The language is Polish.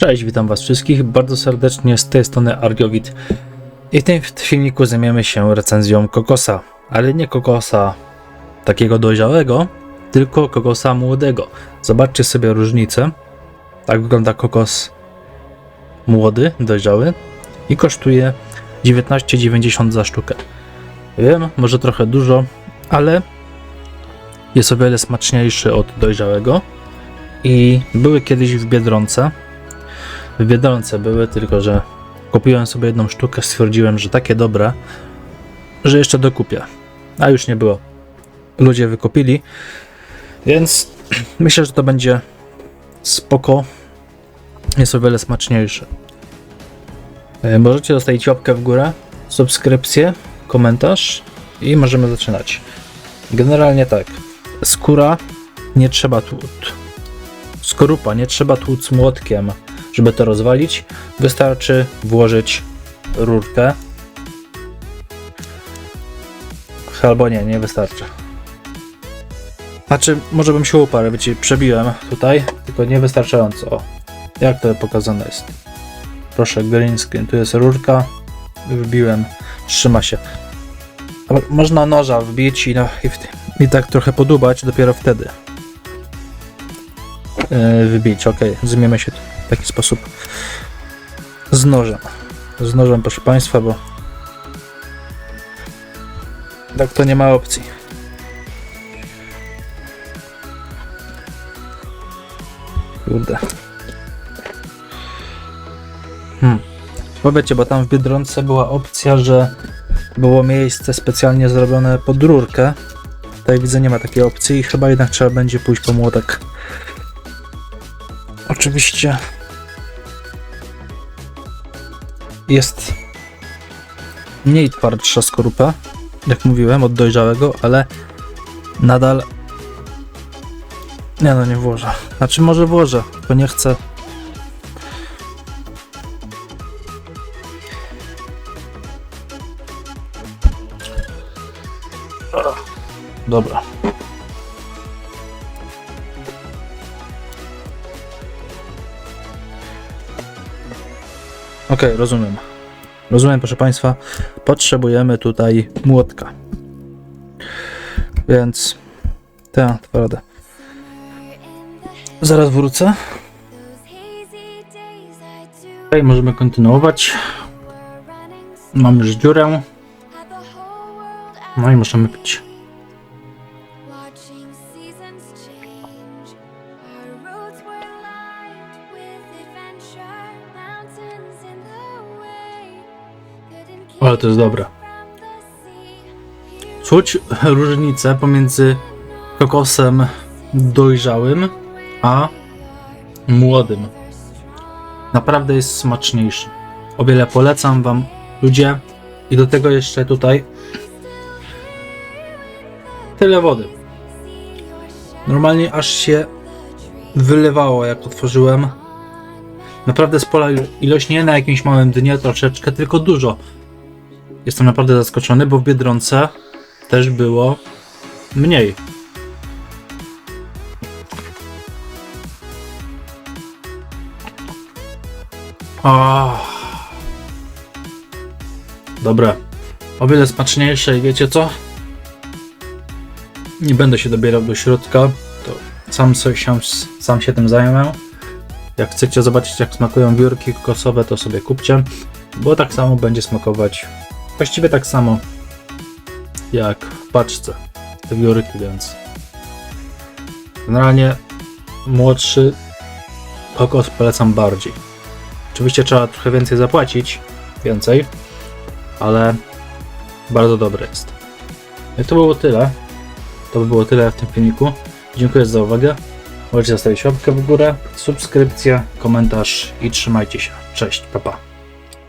Cześć, witam was wszystkich bardzo serdecznie z tej strony Argiowit. I w tym filmiku zajmiemy się recenzją kokosa, ale nie kokosa takiego dojrzałego, tylko kokosa młodego. Zobaczcie sobie różnicę. Tak wygląda kokos młody, dojrzały i kosztuje 19,90 za sztukę. Wiem, może trochę dużo, ale jest o wiele smaczniejszy od dojrzałego. I były kiedyś w Biedronce, w Biedronce były, tylko że kupiłem sobie jedną sztukę, stwierdziłem, że takie dobre, że jeszcze dokupię. A już nie było. Ludzie wykupili, więc myślę, że to będzie spoko. Jest o wiele smaczniejsze. E, Możecie zostawić łapkę w górę, subskrypcję, komentarz i możemy zaczynać. Generalnie tak. Skóra nie trzeba tłuc. Skorupa nie trzeba tłuc młotkiem żeby to rozwalić, wystarczy włożyć rurkę. Albo nie, nie wystarczy. Znaczy, może bym się uparł, wiecie, przebiłem tutaj, tylko niewystarczająco. O, jak to pokazane jest? Proszę, green screen, tu jest rurka, wbiłem, trzyma się. Można noża wbić i, no, i, i tak trochę podubać, dopiero wtedy yy, wybić. Ok, zmiemy się w taki sposób z nożem. Z nożem, proszę Państwa, bo tak to nie ma opcji. Kurde. Hmm. Powiecie, bo tam w Biedronce była opcja, że było miejsce specjalnie zrobione pod rurkę. Tutaj widzę, nie ma takiej opcji i chyba jednak trzeba będzie pójść po młotek. Oczywiście jest mniej twardsza skorupa, jak mówiłem, od dojrzałego, ale nadal. Nie no, nie włożę. Znaczy, może włożę, bo nie chcę. Dobra. Okej, rozumiem. Rozumiem, proszę Państwa. Potrzebujemy tutaj młotka. Więc. Tak, radę. Zaraz wrócę. Okej, możemy kontynuować. Mamy już dziurę. No i możemy pić. Ale to jest dobre. Czuć różnicę pomiędzy kokosem dojrzałym a młodym. Naprawdę jest smaczniejszy. O wiele polecam Wam, ludzie. I do tego jeszcze tutaj tyle wody. Normalnie aż się wylewało, jak otworzyłem. Naprawdę spora ilo- ilość, nie na jakimś małym dnie troszeczkę, tylko dużo. Jestem naprawdę zaskoczony, bo w Biedronce też było mniej. O. Dobre. O wiele smaczniejsze i wiecie co? Nie będę się dobierał do środka, to sam, sobie, się, sam się tym zajmę. Jak chcecie zobaczyć jak smakują biurki kokosowe, to sobie kupcie, bo tak samo będzie smakować, właściwie tak samo jak w paczce te biurki, więc generalnie młodszy kokos polecam bardziej. Oczywiście trzeba trochę więcej zapłacić, więcej, ale bardzo dobre jest. I to było tyle. To by było tyle w tym filmiku. Dziękuję za uwagę. Możecie zostawić łapkę w górę, subskrypcję, komentarz i trzymajcie się. Cześć, pa pa.